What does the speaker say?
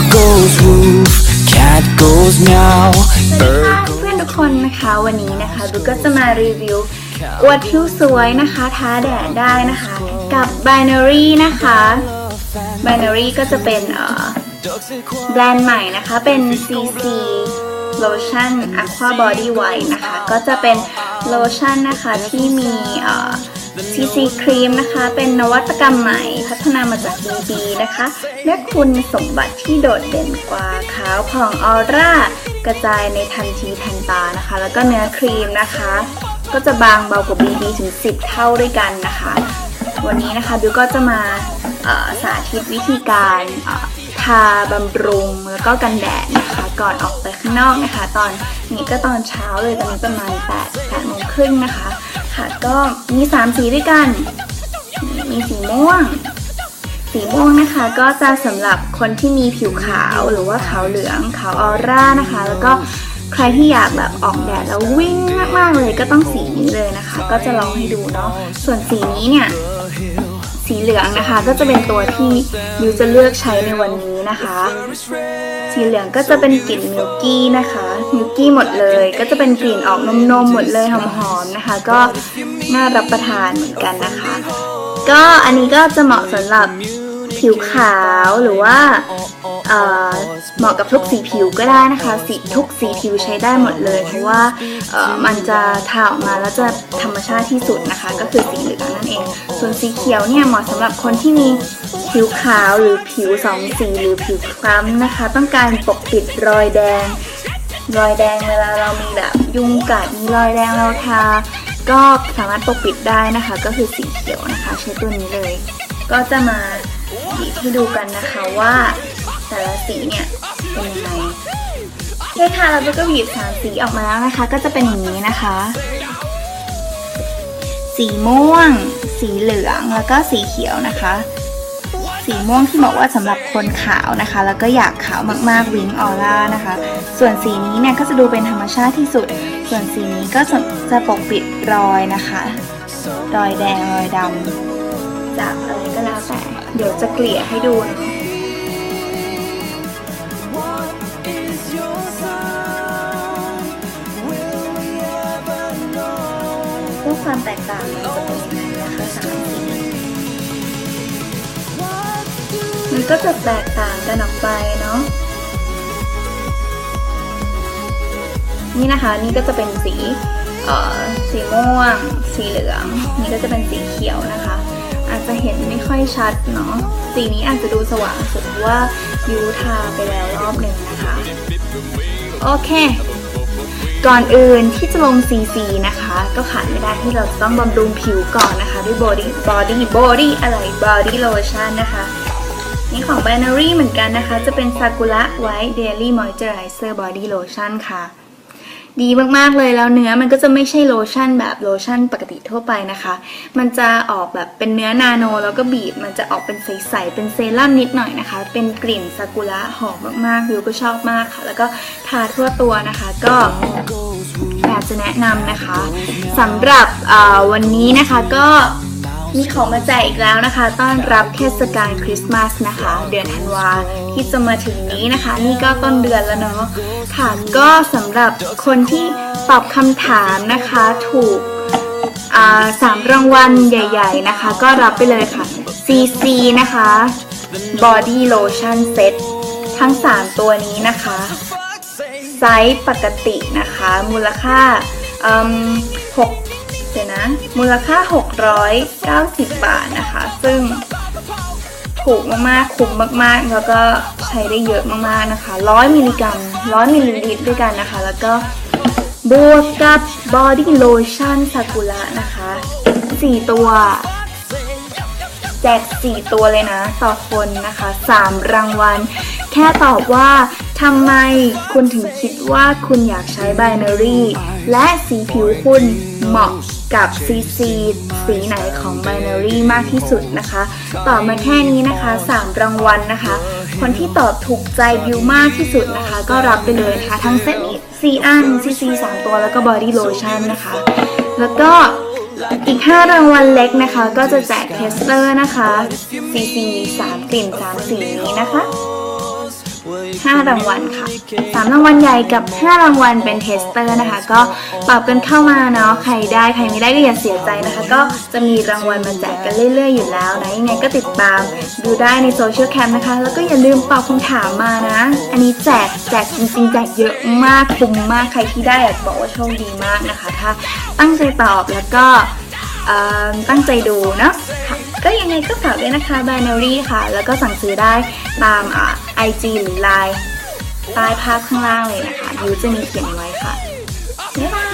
Dog goes woof, cat goes meow, สวัสดีค่ะเพื่อนทุกคนนะคะวันนี้นะคะบุ๊กก็จะมารีวิวอวดผิวสวยนะคะท้าแดดได้นะคะ กับ Binary นะคะ Binary ก็จะเป็นเอ่อแบรนด์ใหม่นะคะเป็น CC Lotion Aqua Body White นะคะ ก็จะเป็นโลชั่นนะคะที่มีเอ่อ CC ครีมนะคะ เป็นนวัตกรรมใหม่พัฒนามาจาก BB นะคะ และคุณสมบัติที่โดดเด่นกว่าขาวผ่องออร่า กระจายในทันทีทันตานะคะ แล้วก็เนื้อครีมนะคะ ก็จะบางเบากว่า BB ถึง 10 เท่าด้วยกันนะคะ วันนี้นะคะบิวก็จะมาสาธิตวิธีการทาบำรุงแล้วก็กันแดดนะคะ ก่อนออกไปข้างนอกนะคะ ตอนนี้ก็ตอนเช้าเลยตอนนี้ประมาณ8 8โมงครึ่งนะคะ ค่ะก็มี 3 สีด้วยกัน มีสีม่วง สีม่วงนะคะก็จะสำหรับคนที่มีผิวขาวหรือว่าขาวเหลืองขาวออร่านะคะ แล้วก็ใครที่อยากแบบออกแดดแล้ววิ่งมากๆเลยก็ต้องสีนี้เลยนะคะ ก็จะลองให้ดูเนาะส่วนสีนี้เนี่ย สีเหลืองนะคะ ก็จะเป็นตัวที่มิวจะเลือกใช้ในวันนี้นะคะ สีเหลืองก็จะเป็นกลิ่นมิลกี้นะคะมิลกี้หมดเลย ก็จะเป็นกลิ่นออกนมๆหมดเลยหอมๆนะคะ ก็น่ารับประทานเหมือนกันนะคะ ก็อันนี้ก็จะเหมาะสำหรับ ผิวขาวหรือว่าเหมาะกับทุกสีผิวก็ได้นะคะสีทุกสีผิวใช้ได้หมดเลย เพราะว่ามันจะทาออกมาแล้วจะธรรมชาติที่สุดนะคะ ก็คือสีเหลืองนั่นเอง ส่วนสีเขียวเนี่ยเหมาะสำหรับคนที่มีผิวขาวหรือผิวสองสีหรือผิวคล้ำนะคะ ต้องการปกปิดรอยแดง รอยแดงเวลาเรามีแบบยุงกัดมีรอยแดงเราทาก็สามารถปกปิดได้นะคะ ก็คือสีเขียวนะคะ ใช้ตัวนี้เลย ก็จะมา บีบให้ดูกันนะคะว่าแต่ละสีเนี่ยเป็นยังไงโอเคค่ะเราก็บีบสามสีออกมาแล้วนะคะ ก็จะเป็นอย่างนี้นะคะ สีม่วง สีเหลืองแล้วก็สีเขียวนะคะ สีม่วงที่บอกว่าสำหรับคนขาวนะคะ แล้วก็อยากขาวมากๆวิงออร่านะคะ ส่วนสีนี้เนี่ยก็จะดูเป็นธรรมชาติที่สุด ส่วนสีนี้ก็จะจะปกปิดรอยนะคะ รอยแดงรอยดำ จากอะไรก็แล้วแต่ เดี๋ยวจะเกลี่ยให้ดูนะว่าความแตกต่างมันจะเป็นยังไงนะคะสามสีมันก็จะแตกต่างกันออกไปเนาะนี่นะคะนี่ก็จะเป็นสีเอ่อสีม่วง สีเหลือง นี่ก็จะเป็นสีเขียวนะคะ อาจจะเห็นไม่ค่อยชัดเนาะสีนี้อาจจะดูสว่างสุดเพราะว่ายูทาไปแล้วรอบหนึ่งนะคะ โอเคก่อนอื่นที่จะลง CC นะคะ ก็ขาดไม่ได้ที่เราจะต้องบำรุงผิวก่อนนะคะ ด้วย body body body อะไร body lotion นะคะ นี่ของ Binary เหมือนกันนะคะ จะเป็น Sakura White Daily Moisturizer Body Lotion ค่ะ ดีมากๆเลยแล้วเนื้อมันก็จะไม่ใช่โลชั่นแบบโลชั่นปกติทั่วไปนะคะ มันจะออกแบบเป็นเนื้อนาโน แล้วก็บีบมันจะออกเป็นใสๆเป็นเซรั่มนิดหน่อยนะคะ เป็นกลิ่นซากุระหอมมากๆวิวก็ชอบมากค่ะ แล้วก็ทาทั่วตัวนะคะ ก็อยากจะแนะนำนะคะสำหรับวันนี้นะคะก็ มีของมาแจกอีกแล้วนะคะ ต้อนรับเทศกาลคริสต์มาสนะคะ เดือนธันวาที่จะมาถึงนี้นะคะ นี่ก็ต้นเดือนแล้วเนาะค่ะก็สำหรับคนที่ตอบคำถามนะคะ ถูกสามรางวัลใหญ่ ๆนะคะ ก็รับไปเลยค่ะ CC นะคะ Body Lotion Set ทั้ง 3 ตัวนี้นะคะ ไซส์ปกตินะคะ มูลค่าหก เดี๋ยวนะ มูลค่า 690 บาทนะคะ ซึ่งถูกมากๆ คุ้มมากๆ แล้วก็ใช้ได้เยอะมากๆนะคะ 100 มิลลิกรัม 100 มิลลิลิตรด้วยกันนะคะ แล้วก็บวกกับ Body Lotion ซากุระนะคะ 4 ตัว แจก 4 ตัวเลยนะ ต่อคนนะคะ 3 รางวัล แค่ตอบว่าทำไมคุณถึงคิดว่าคุณอยากใช้ Binary และสีผิวคุณเหมาะ กับ CC สีไหนของ Binary มากที่สุดนะคะตอบมาแค่นี้นะคะ 3 รางวัลนะคะ คนที่ตอบถูกใจบิวมากที่สุดนะคะ ก็รับไปเลยนะคะ ทั้งเซตนี้4อัน CC 3 ตัวแล้วก็ Body Lotion นะคะ แล้วก็อีก 5 รางวัลเล็กนะคะ ก็จะแจกเทสเตอร์นะคะ CC 3กลิ่น3สีนี้นะคะ 5 รางวัลค่ะ 3 รางวัลใหญ่กับ 5 รางวัลเป็นเทสเตอร์นะคะ ก็ตอบกันเข้ามาเนาะใครได้ใครไม่ได้ก็อย่าเสียใจนะคะ ก็จะมีรางวัลมาแจกกันเรื่อยๆอยู่แล้วนะยังไงก็ติดตามดูได้ในโซเชียลแคมนะคะ แล้วก็อย่าลืมตอบคำถามมานะ อันนี้แจกแจกจริงๆแจกเยอะมากคุ้มมากใครที่ได้อยากบอกว่าโชคดีมากนะคะ ถ้าตั้งใจตอบแล้วก็ตั้งใจดูเนอะค่ะก็ยังไงก็ฝากด้วยนะคะ Binary ค่ะ แล้วก็สั่งซื้อได้ตามอ่า IG หรือ Line ใต้ภาพข้างล่างเลยนะคะยูจะมีเขียนไว้ค่ะบ๊ายบาย